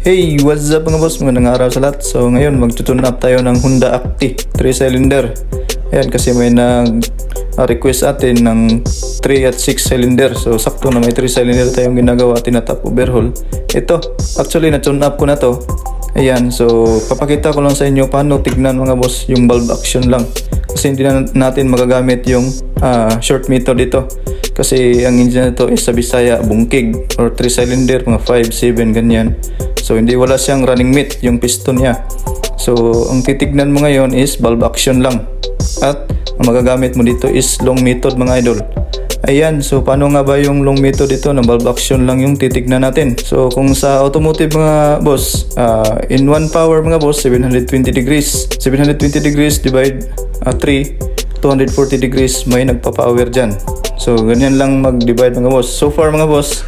Hey, what's up mga boss? Magandang araw sa lahat. So ngayon magtutune up tayo ng Honda Acti 3 cylinder. Ayan kasi may nag uh, request atin ng 3 at 6 cylinder. So sakto na may 3 cylinder tayong ginagawa tinatap overhaul. Ito, actually na-tune up ko na to. Ayan, so papakita ko lang sa inyo paano tignan mga boss yung bulb action lang. Kasi hindi na natin magagamit yung ah, short meter dito. Kasi ang engine na to is sa Bisaya, bungkig or 3 cylinder, mga 5, 7, ganyan. So hindi wala siyang running mate yung piston niya. So ang titignan mo ngayon is bulb action lang. At ang magagamit mo dito is long method mga idol. Ayan, so paano nga ba yung long method dito na bulb action lang yung titignan natin. So kung sa automotive mga boss, ah, in one power mga boss, 720 degrees. 720 degrees divide ah, 3, 240 degrees may nagpa-power dyan. So ganyan lang mag-divide mga boss. So far mga boss,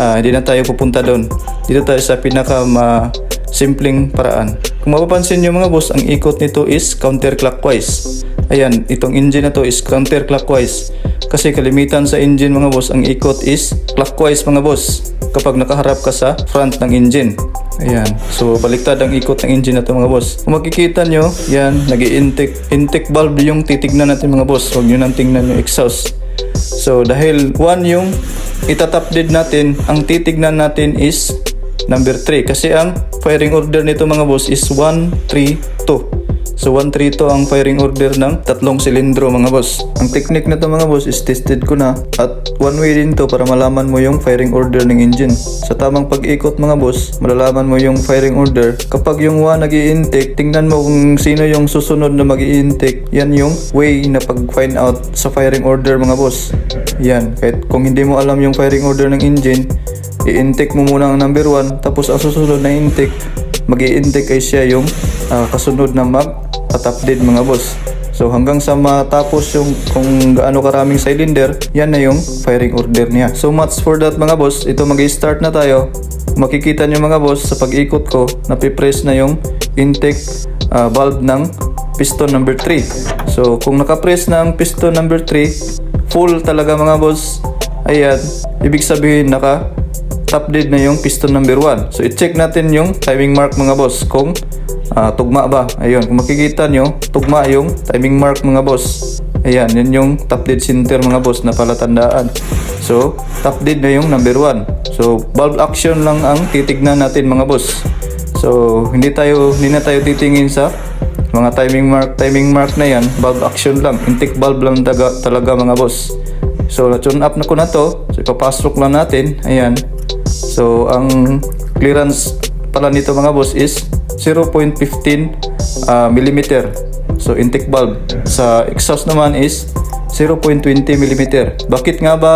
ah, hindi na tayo pupunta doon. Dito tayo sa pinaka ma simpleng paraan. Kung mapapansin nyo mga boss, ang ikot nito is counterclockwise. Ayan, itong engine na to is counterclockwise. Kasi kalimitan sa engine mga boss, ang ikot is clockwise mga boss. Kapag nakaharap ka sa front ng engine. Ayan. So, baliktad ang ikot ng engine na to mga boss. Kung makikita nyo, yan, nag intake intake valve yung titignan natin mga boss. Huwag nyo nang tingnan yung exhaust. So, dahil one yung itatap dead natin, ang titignan natin is number 3. Kasi ang firing order nito mga boss is 1, 3, 2. So 132 ang firing order ng tatlong silindro mga boss. Ang technique na to mga boss is tested ko na at one way din to para malaman mo yung firing order ng engine. Sa tamang pag-ikot mga boss, malalaman mo yung firing order. Kapag yung 1 nag intake tingnan mo kung sino yung susunod na mag intake Yan yung way na pag-find out sa firing order mga boss. Yan, kahit kung hindi mo alam yung firing order ng engine, i-intake mo muna ang number 1 tapos ang susunod na intake mag ay siya yung ah, kasunod na mag at update mga boss. So hanggang sa matapos yung kung gaano karaming cylinder, yan na yung firing order niya. So much for that mga boss. Ito mag-start na tayo. Makikita nyo mga boss sa pag-ikot ko, napipress na yung intake ah, valve ng piston number 3. So kung nakapress na ang piston number 3, full talaga mga boss. Ayan, ibig sabihin naka top dead na yung piston number 1. So i-check natin yung timing mark mga boss kung ah, tugma ba. Ayun, kung makikita nyo, tugma yung timing mark mga boss. Ayan, yun yung top dead center mga boss na palatandaan. So, top dead na yung number 1. So, valve action lang ang titignan natin mga boss. So, hindi tayo hindi na tayo titingin sa mga timing mark, timing mark na yan, valve action lang. Intake valve lang taga, talaga mga boss. So, na-tune up na ko na to. So, ipapasok lang natin. Ayan. So, ang clearance pala nito mga boss is 0.15 ah, millimeter. So, intake valve. Sa exhaust naman is 0.20 millimeter. Bakit nga ba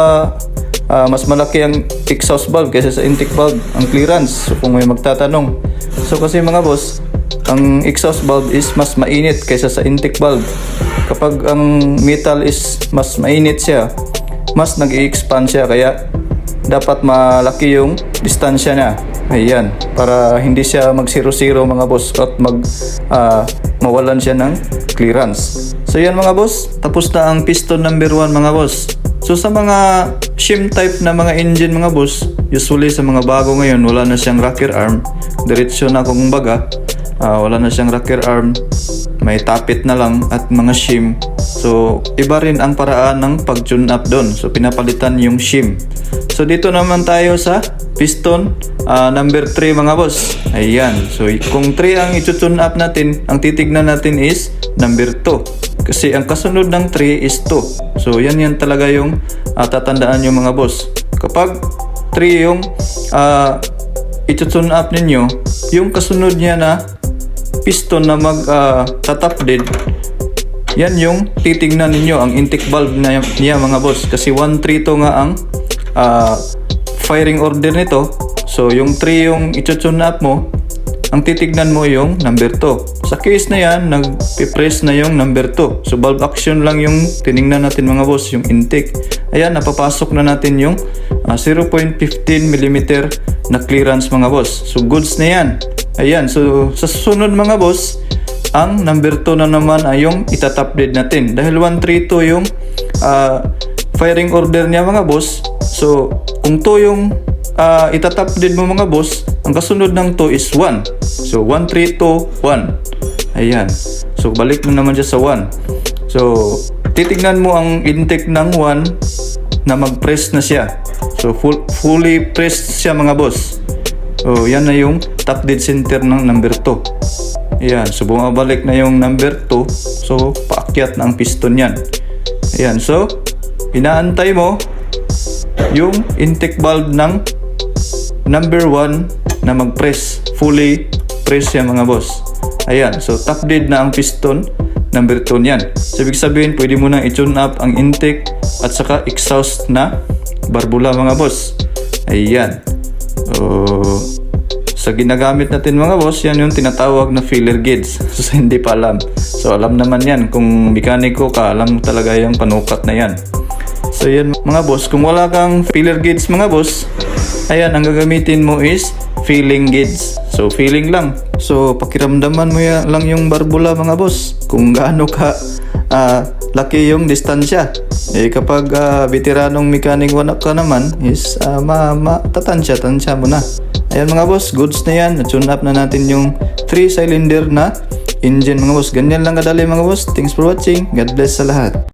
ah, mas malaki ang exhaust valve kaysa sa intake valve, ang clearance? So, kung may magtatanong. So, kasi mga boss, ang exhaust valve is mas mainit kaysa sa intake valve. Kapag ang metal is mas mainit siya, mas nag-i-expand siya kaya dapat malaki yung distansya niya. Ayan, para hindi siya mag 0 mga boss at mag ah, mawalan siya ng clearance. So yan mga boss, tapos na ang piston number 1 mga boss. So sa mga shim type na mga engine mga boss, usually sa mga bago ngayon wala na siyang rocker arm. Diretso na kung baga, ah, wala na siyang rocker arm. May tapit na lang at mga shim. So iba rin ang paraan ng pag-tune up doon. So pinapalitan yung shim. So dito naman tayo sa piston ah, number 3 mga boss. Ayan. So kung 3 ang i-tune up natin, ang titignan natin is number 2. Kasi ang kasunod ng 3 is 2. So yan yan talaga yung ah, tatandaan yung mga boss. Kapag 3 yung uh, i-tune up ninyo, yung kasunod niya na piston na mag ah, tatap dead, yan yung titignan ninyo ang intake valve na niya mga boss kasi 132 nga ang ah, firing order nito. So yung 3 yung i-tune up mo ang titignan mo yung number 2 sa case na yan nag-press na yung number 2 so valve action lang yung tiningnan natin mga boss yung intake. Ayan napapasok na natin yung ah, 0.15 mm na clearance mga boss. So goods na yan. Ayan so sa susunod mga boss ang number 2 na naman ay yung itatap natin. Dahil 132 yung ah, firing order niya mga boss. So, kung to yung uh, itatap din mo mga boss, ang kasunod ng to is 1. So, 1, 3, 2, 1. Ayan. So, balik mo naman siya sa 1. So, titignan mo ang intake ng 1 na mag-press na siya. So, full, fully pressed siya mga boss. So, yan na yung top dead center ng number 2. Ayan. So, bumabalik na yung number 2. So, paakyat na ang piston yan. Ayan. So, inaantay mo yung intake valve ng number 1 na mag-press. Fully press yan mga boss. Ayan. So, top dead na ang piston. Number 2 yan. So, ibig sabihin, pwede mo nang i-tune up ang intake at saka exhaust na barbula mga boss. Ayan. So, sa ginagamit natin mga boss, yan yung tinatawag na filler gauge. So, hindi pa alam. So, alam naman yan. Kung mekaniko ka, alam talaga yung panukat na yan. So, yan mga boss. Kung wala kang filler gauge mga boss, ayan, ang gagamitin mo is feeling gauge. So, feeling lang. So, pakiramdaman mo ya, lang yung barbula mga boss. Kung gaano ka ah, laki yung distansya. Eh, kapag ah, veteranong mechanic wanak ka naman, is uh, ma, ma tatansya, tansya mo na. Ayan mga boss, goods na yan. Tune up na natin yung 3-cylinder na engine mga boss. Ganyan lang kadali mga boss. Thanks for watching. God bless sa lahat.